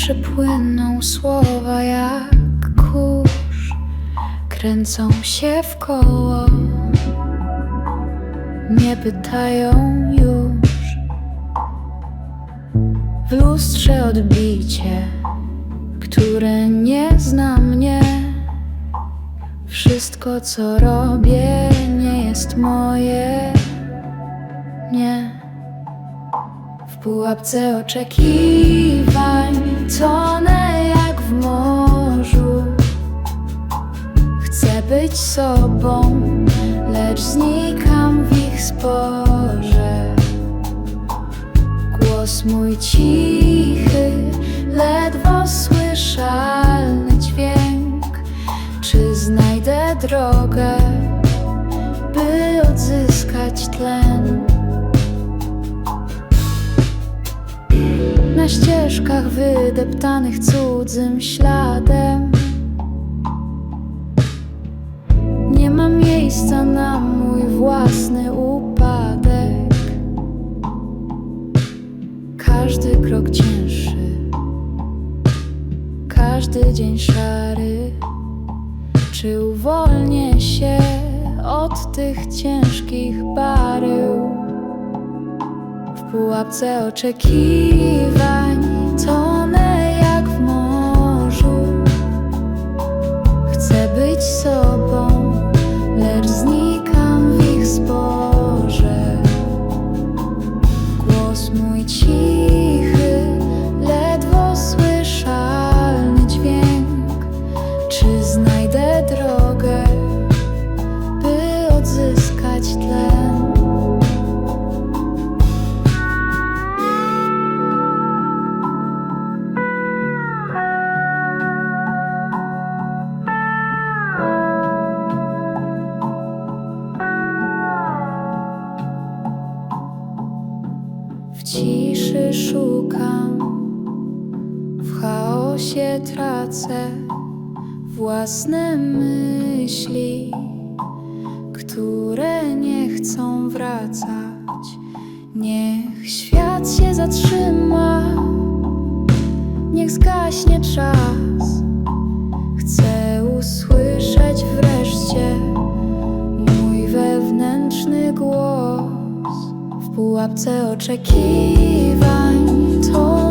ciszy płyną słowa jak kurz Kręcą się w koło. Nie pytają już. W lustrze odbicie Które nie zna mnie. Wszystko co robię nie jest moje. Nie. W pułapce oczekiwań tonę jak w morzu. Chcę być sobą, lecz znikam w ich sporze. Głos mój cichy, ledwo słyszalny dźwięk. Czy znajdę drogę, ścieżkach wydeptanych cudzym śladem. Nie ma miejsca na mój własny upadek. Każdy krok cięższy Każdy dzień szary. Czy uwolnię się od tych ciężkich barył? W pułapce oczekiwań Głos mój cichy, ledwo słyszalny dźwięk. Czy znajdę ciszy szukam, w chaosie tracę własne myśli, które nie chcą wracać. Niech świat się zatrzyma, niech zgaśnie czas. pułapce oczekiwań. To